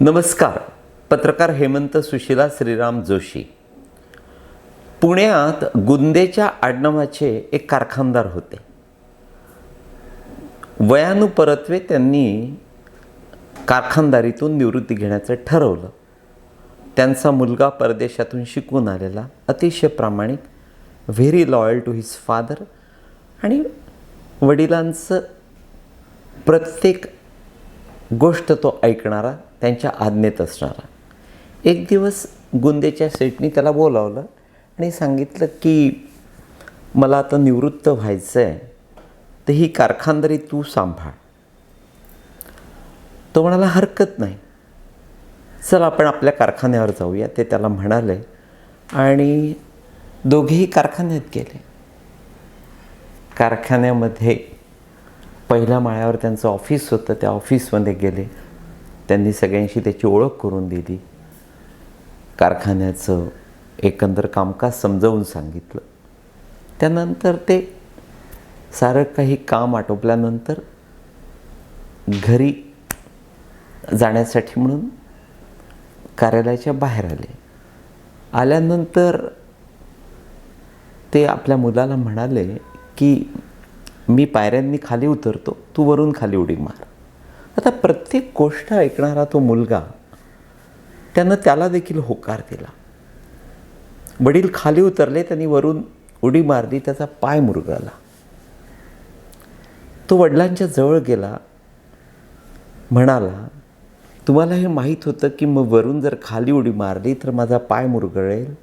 नमस्कार. पत्रकार हेमंत सुशिला श्रीराम जोशी. पुण्यात गुंदेच्या आडनावाचे एक कारखानदार होते. वयानुपरत्वे त्यांनी कारखानदारीतून निवृत्ती घेण्याचं ठरवलं. त्यांचा मुलगा परदेशातून शिकून आलेला अतिशय प्रामाणिक very loyal to his father आणि वडिलांचं प्रत्येक गोष्ट तो ऐकणारा त्यांच्या आज्ञेत असणारा. एक दिवस गुंदेच्या सेटनी त्याला बोलावलं आणि सांगितलं की मला आता निवृत्त व्हायचं आहे तर ही कारखानदारी तू सांभाळ. तो म्हणाला हरकत नाही. चल आपण आपल्या कारखान्यावर जाऊया. ते त्याला म्हणाले आणि दोघेही कारखान्यात गेले. कारखान्यामध्ये पहिल्या माळ्यावर त्यांचं ऑफिस होतं. त्या ऑफिसमध्ये गेले. त्यांनी सगळ्यांशी त्याची ओळख करून दिली. कारखान्याचं एकंदर कामकाज समजावून सांगितलं. त्यानंतर ते सारं काही काम आटोपल्यानंतर घरी जाण्यासाठी म्हणून कार्यालयाच्या बाहेर आले. आल्यानंतर ते आपल्या मुलाला म्हणाले की मी पायऱ्यांनी खाली उतरतो. तू वरून खाली उडी मार. आता प्रत्येक गोष्ट ऐकणारा तो मुलगा त्यानं त्याला देखील होकार दिला. वडील खाली उतरले त्यांनी वरून उडी मारली त्याचा पाय मुरगळला. तो वडिलांच्या जवळ गेला म्हणाला तुम्हाला हे माहीत होतं की मग वरून जर खाली उडी मारली तर माझा पाय मुरगळेल?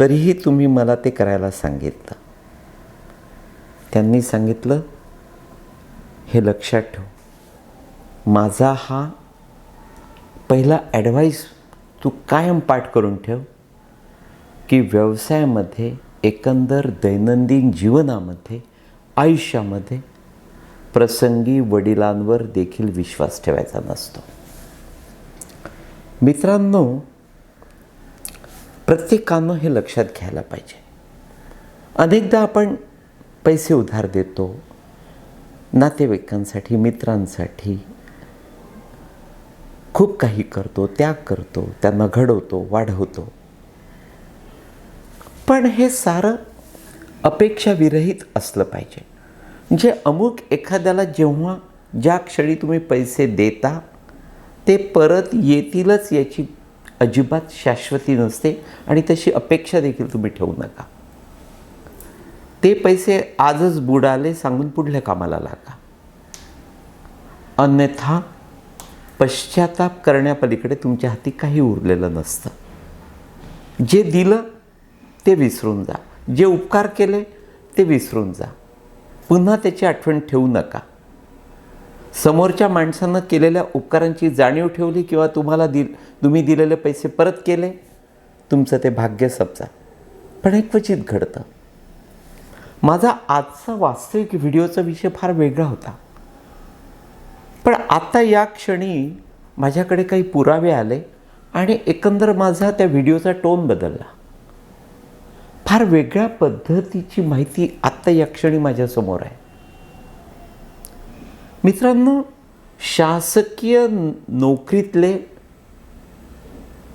तरीही तुम्ही मला ते करायला सांगितलं. त्यांनी सांगितलं हे लक्षात ठेव. माझा हा पहिला ॲडवाईस तू कायम पाठ करून ठेव की व्यवसायामध्ये एकंदर दैनंदिन जीवनामध्ये आयुष्यामध्ये प्रसंगी वडिलांवर देखील विश्वास ठेवायचा नसतो. मित्रांनो प्रत्येकानं हे लक्षात घ्यायला पाहिजे. अनेकदा आपण पैसे उधार देतो नातेवाईकांसाठी मित्रांसाठी खूप काही करतो त्याग करतो त्यांना घडवतो वाढवतो. पण हे सारं अपेक्षाविरहित असलं पाहिजे. जे अमुक एखाद्याला जेव्हा ज्या क्षणी तुम्ही पैसे देता ते परत येतीलच याची अजिबात शाश्वती नसते आणि तशी अपेक्षा देखील तुम्ही ठेवू नका. ते पैसे आजच बुडाले सांगून पुढल्या कामाला लागा. अन्यथा पश्चाताप करण्यापलीकडे तुमच्या हाती काही उरलेलं नसतं. जे दिलं ते विसरून जा. जे उपकार केले ते विसरून जा. पुन्हा त्याची आठवण ठेवू नका. समोरच्या माणसानं केलेल्या उपकारांची जाणीव ठेवली किंवा तुम्हाला दिल तुम्ही दिलेले पैसे परत केले तुमचं ते भाग्य समजा पण एक क्वचित घडतं. माझा आजचा वास्तविक व्हिडिओचा विषय फार वेगळा होता. पण आता या क्षणी माझ्याकडे काही पुरावे आले आणि एकंदर माझा त्या व्हिडिओचा टोन बदलला. फार वेगळ्या पद्धतीची माहिती आत्ता या क्षणी माझ्यासमोर आहे. मित्रांनो शासकीय नोकरीतले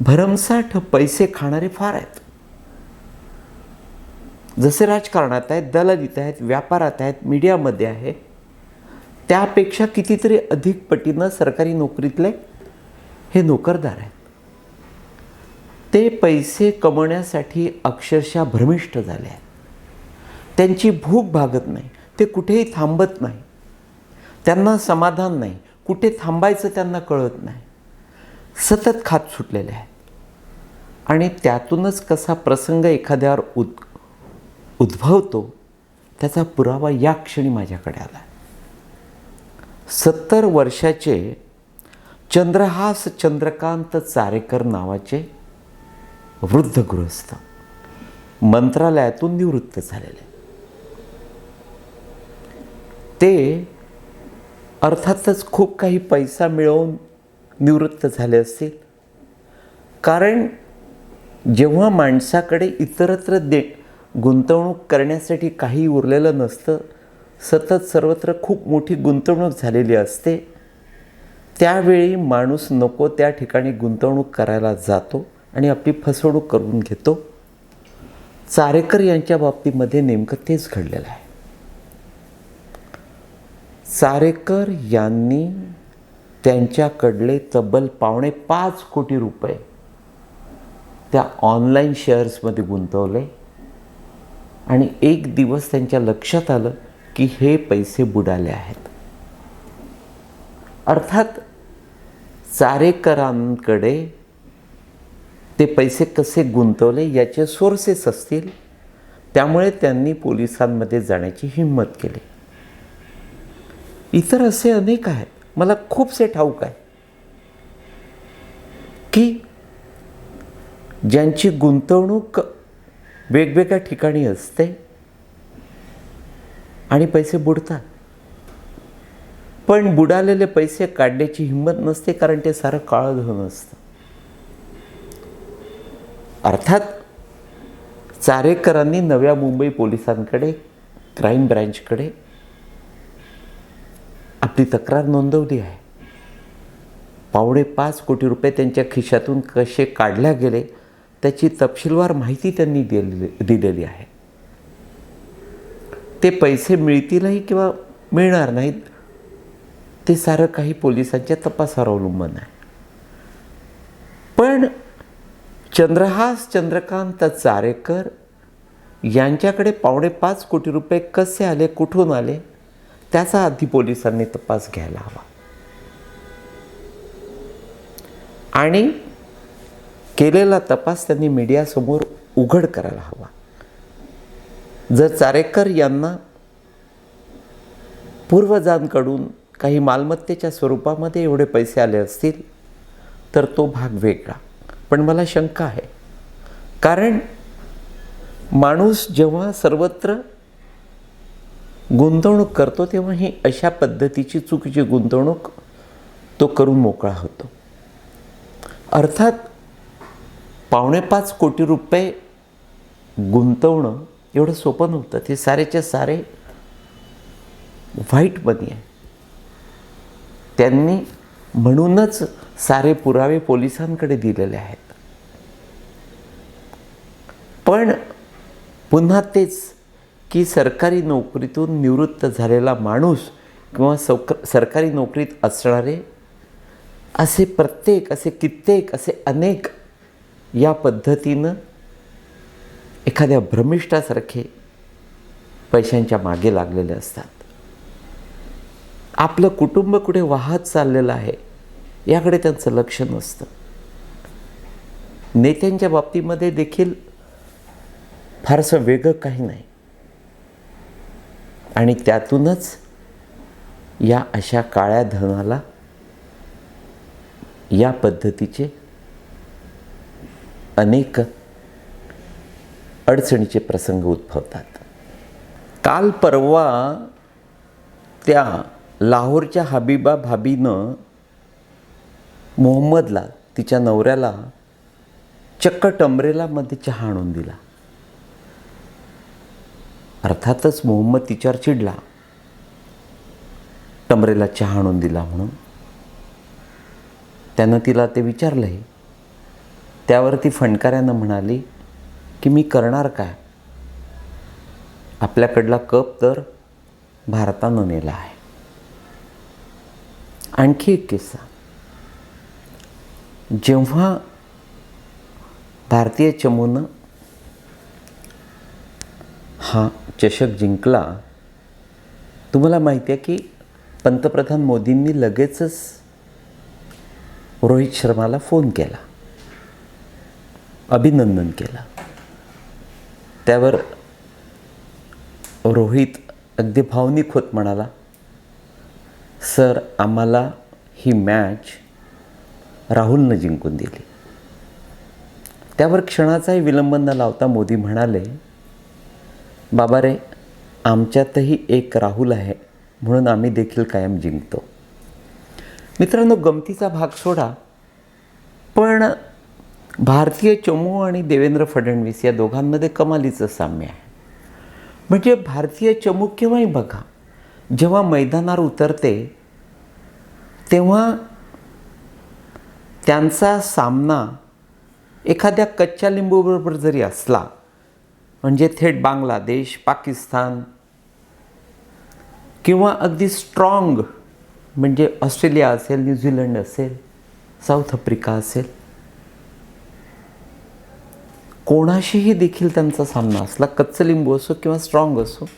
भरमसाठ पैसे खाणारे फार आहेत. जसे राजकारणात आहेत दलालीत आहेत व्यापारात आहेत मीडियामध्ये आहे त्यापेक्षा कितीतरी अधिक पटीनं सरकारी नोकरीतले हे नोकरदार आहेत. ते पैसे कमवण्यासाठी अक्षरशः भ्रमिष्ट झाले आहेत. त्यांची भूक भागत नाही ते कुठेही थांबत नाही त्यांना समाधान नाही कुठे थांबायचं त्यांना कळत नाही. सतत खात सुटलेले आहेत. आणि त्यातूनच कसा प्रसंग एखाद्यावर उद उद्भवतो त्याचा पुरावा या क्षणी माझ्याकडे आला. सत्तर वर्षाचे चंद्रहास चंद्रकांत चारेकर नावाचे वृद्ध गृहस्थ मंत्रालयातून निवृत्त झालेले. ते अर्थातच खूप काही पैसा मिळवून निवृत्त झाले असतील. कारण जेव्हा माणसाकडे इतरत्र दे गुंतवणूक करण्यासाठी काही उरलेलं नसतं सतत सर्वत्र खूप मोठी गुंतवणूक झालेली असते. त्यावेळी माणूस नको त्या ठिकाणी गुंतवणूक करायला जातो आणि आपली फसवणूक करून घेतो. चारेकर यांच्या बाबतीमध्ये नेमकं तेच घडलेलं आहे. चारेकर यांनी त्यांच्याकडले तब्बल पावणे पाच कोटी रुपये त्या ऑनलाईन शेअर्समध्ये गुंतवले आणि एक दिवस त्यांच्या लक्षात आलं की हे पैसे बुडाले आहेत. अर्थात चारेकरांकडे ते पैसे कसे गुंतवले याचे सोर्सेस असतील त्यामुळे त्यांनी पोलिसांमध्ये जाण्याची हिंमत केली. इतर असे अनेक आहेत मला खूपसे ठाऊक आहे की ज्यांची गुंतवणूक वेगवेगळ्या ठिकाणी असते आणि पैसे बुडतात. पण बुडालेले पैसे काढण्याची हिंमत नसते कारण ते सारं काळं धन असतं. अर्थात चारेकरांनी नव्या मुंबई पोलिसांकडे क्राईम ब्रँचकडे आपली तक्रार नोंदवली आहे. पावणे पाच कोटी रुपये त्यांच्या खिशातून कसे काढल्या गेले त्याची तपशीलवार माहिती त्यांनी दिलेली दिलेली आहे. ते पैसे मिळतीलही किंवा मिळणार नाहीत ते सारं काही पोलिसांच्या तपासावर अवलंबून आहे. पण चंद्रहास चंद्रकांत चारेकर यांच्याकडे पावणे पाच कोटी रुपये कसे आले कुठून आले त्याचा आधी पोलिसांनी तपास घ्यायला हवा. आणि केलेला तपास त्यांनी मीडियासमोर उघड करायला हवा. जर चारेकर यांना पूर्वजांकडून काही मालमत्तेच्या स्वरूपामध्ये एवढे पैसे आले असतील तर तो भाग वेगळा. पण मला शंका आहे. कारण माणूस जेव्हा सर्वत्र गुंतवणूक करतो तेव्हा ही अशा पद्धतीची चुकीची गुंतवणूक तो करून मोकळा होतो. अर्थात पावणेपाच कोटी रुपये गुंतवणं एवढं सोपं नव्हतं. ते सारेचे सारे व्हाईट आहे. त्यांनी म्हणूनच सारे पुरावे पोलिसांकडे दिलेले आहेत. पण पुन्हा तेच की सरकारी नोकरीतून निवृत्त झालेला माणूस किंवा सौक सरकारी नोकरीत असणारे असे प्रत्येक असे कित्येक असे अनेक या पद्धतीनं एखाद्या भ्रमिष्ठासारखे पैशांच्या मागे लागलेले असतात. आपलं कुटुंब कुठे वाहत चाललेलं आहे याकडे त्यांचं लक्ष नसतं. नेत्यांच्या बाबतीमध्ये देखील फारसं वेगळं काही नाही. आणि त्यातूनच या अशा काळ्या धनाला या पद्धतीचे अनेक अडचणीचे प्रसंग उद्भवतात. काल परवा त्या लाहोरच्या हबीबा भाबीनं मोहम्मदला तिच्या नवऱ्याला चक्क टमरेलामध्ये चहा आणून दिला. अर्थातच मोहम्मद तिच्यावर चिडला. टमरेला चहा आणून दिला म्हणून. त्यानं तिला ते विचारलंही त्यावर ती फणकाऱ्यानं म्हणाली की मी करणार काय? आपल्याकडला कप तर भारतानं नेला आहे. आणखी एक किस्सा. जेव्हा भारतीय चमूनं हा चषक जिंकला तुम्हाला माहिती आहे की पंतप्रधान मोदींनी लगेचच रोहित शर्माला फोन केला अभिनंदन केलं. त्यावर रोहित अगदी भावनिक होत म्हणाला सर आम्हाला ही मॅच राहुलनं जिंकून दिली. त्यावर क्षणाचाही विलंब न लावता मोदी म्हणाले बाबा रे आमच्यातही एक राहुल आहे म्हणून आम्ही देखील कायम जिंकतो. मित्रांनो गमतीचा भाग सोडा पण भारतीय चमू आणि देवेंद्र फडणवीस या दोघांमध्ये कमालीचं साम्य आहे. म्हणजे भारतीय चमू केव्हाही बघा जेव्हा मैदानावर उतरते तेव्हा त्यांचा सामना एखाद्या कच्च्या लिंबूबरोबर जरी असला म्हणजे थेट बांगलादेश पाकिस्तान किंवा अगदी स्ट्रॉंग म्हणजे ऑस्ट्रेलिया असेल न्यूझीलंड असेल साऊथ आफ्रिका असेल कोणाशीही देखील त्यांचा सामना असला कच्च लिंबू असो किंवा स्ट्रॉंग असो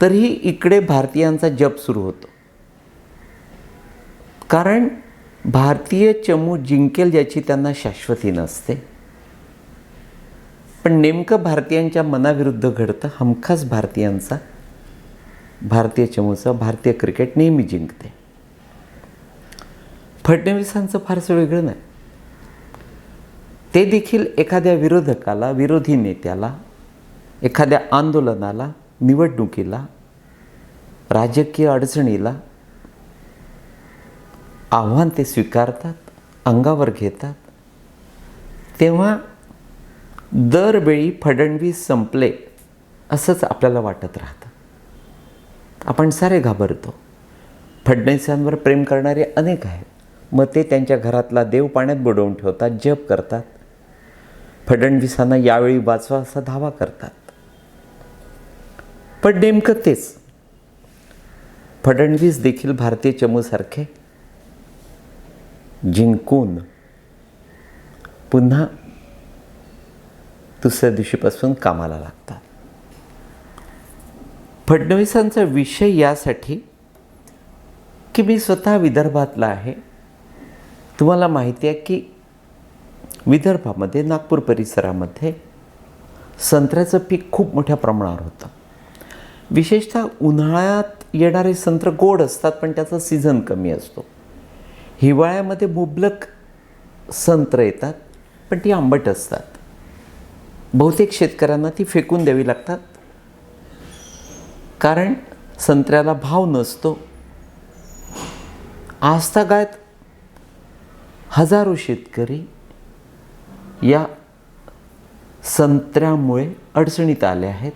तरीही इकडे भारतीयांचा जप सुरू होतो. कारण भारतीय चमू जिंकेल ज्याची त्यांना शाश्वती नसते. पण नेमकं भारतीयांच्या मनाविरुद्ध घडतं हमखास भारतीयांचा भारतीय चमूचा भारतीय क्रिकेट नेहमी जिंकते. फडणवीसांचं फारसं वेगळं नाही. ते देखील एखाद्या विरोधकाला विरोधी नेत्याला एखाद्या आंदोलनाला निवडणुकीला राजकीय अडचणीला आव्हान ते स्वीकारतात अंगावर घेतात. तेव्हा दरवेळी फडणवीस संपले असंच आपल्याला वाटत राहतं. आपण सारे घाबरतो. फडणवीसांवर प्रेम करणारे अनेक आहेत. मग ते त्यांच्या घरातला देव पाण्यात बुडवून ठेवतात जप करतात. फडणवीसांना यावेळी वाचवा असा धावा करतात. पण नेमकं तेच. फडणवीस देखील भारतीय चमूसारखे जिंकून पुन्हा दुसऱ्या दिवशीपासून कामाला लागतात. फडणवीसांचा विषय यासाठी की मी स्वतः विदर्भातला आहे. तुम्हाला माहिती आहे की विदर्भामध्ये नागपूर परिसरामध्ये संत्र्याचं पीक खूप मोठ्या प्रमाणावर होतं. विशेषतः उन्हाळ्यात येणारे संत्र गोड असतात पण त्याचा सीझन कमी असतो. हिवाळ्यामध्ये मुबलक संत्र येतात पण ती आंबट असतात. बहुतेक शेतकऱ्यांना ती फेकून द्यावी लागतात. कारण संत्र्याला भाव नसतो. आजतागायत हजारो शेतकरी या संत्र्यामुळे अडचणीत आले आहेत.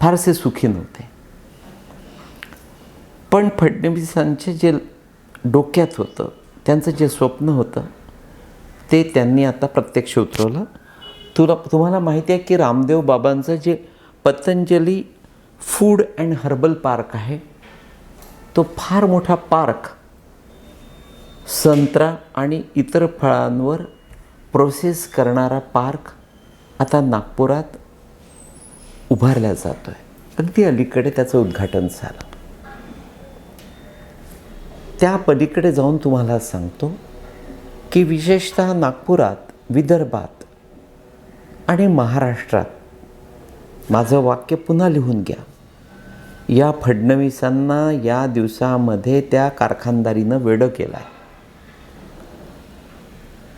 फारसे सुखी नव्हते. पण फडणवीसांचे जे डोक्यात होतं त्यांचं जे स्वप्न होतं ते त्यांनी आता प्रत्यक्ष उतरवलं. तुला तुम्हाला माहिती आहे की रामदेव बाबांचं जे Patanjali food and herbal park आहे तो फार मोठा पार्क संत्रा आणि इतर फळांवर प्रोसेस करणारा पार्क आता नागपुरात उभारला जातो आहे अगदी अलीकडे त्याचं उद्घाटन झालं. त्या पलीकडे जाऊन तुम्हाला सांगतो की विशेषतः नागपुरात विदर्भात आणि महाराष्ट्रात माझं वाक्य पुन्हा लिहून घ्या. या फडणवीसांना या दिवसामध्ये त्या कारखानदारीनं वेडं केलं आहे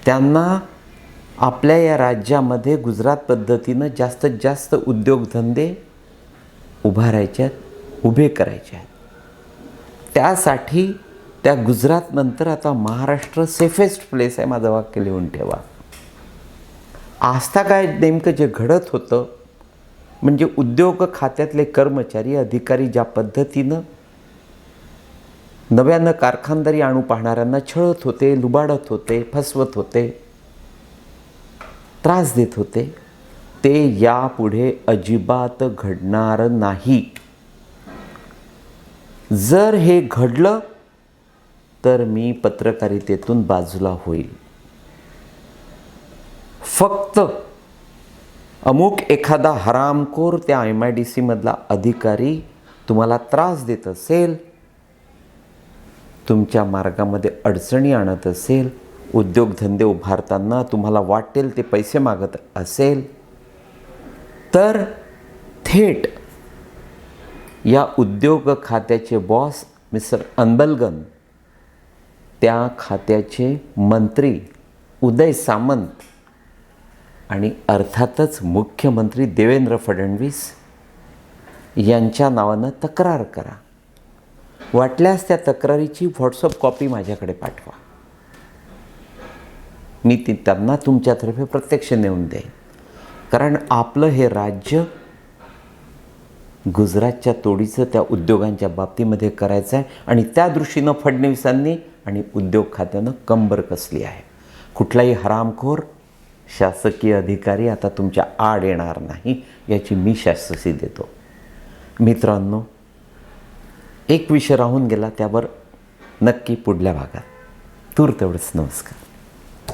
त्यांना आपल्या या राज्यामध्ये गुजरात पद्धतीनं जास्तीत जास्त उद्योगधंदे उभारायचे आहेत उभे करायचे आहेत. त्यासाठी त्या गुजरातनंतर आता महाराष्ट्र सेफेस्ट प्लेस आहे माझं वाक्य लिहून ठेवा. आस्था काय नेमकं जे घडत होतं म्हणजे उद्योग खात्यातले कर्मचारी अधिकारी ज्या पद्धतीनं नव्यानं कारखानदारी आणू पाहणाऱ्यांना छळत होते लुबाडत होते फसवत होते त्रास देत होते. ते यापुढे अजिबात घडणार नाही. जर हे घडलं तर मी पत्रकारितेतून बाजूला होईल. फक्त अमुक एखादा हरामखोर त्या एम आय डी सीमधला अधिकारी तुम्हाला त्रास देत असेल तुमच्या मार्गामध्ये अडचणी आणत असेल उद्योगधंदे उभारताना तुम्हाला वाटेल ते पैसे मागत असेल. तर थेट या उद्योग खात्याचे बॉस मिस्टर अनबलगन त्या खात्याचे मंत्री उदय सामंत आणि अर्थातच मुख्यमंत्री देवेंद्र फडणवीस यांच्या नावानं तक्रार करा. वाटल्यास त्या तक्रारीची व्हॉट्सअप कॉपी माझ्याकडे पाठवा. मी ती त्यांना तुमच्यातर्फे प्रत्यक्ष नेऊन देईन. कारण आपलं हे राज्य गुजरातच्या तोडीचं त्या उद्योगांच्या बाबतीमध्ये करायचं आहे आणि त्या दृष्टीनं फडणवीसांनी आणि उद्योग खात्यानं कंबर कसली आहे. कुठलाही हरामखोर शासकीय अधिकारी आता तुमच्या आड येणार नाही याची मी शाश्वसी देतो. मित्रांनो एक विषय राहून गेला त्यावर नक्की पुढल्या भागात. तूर तेवढंच. नमस्कार.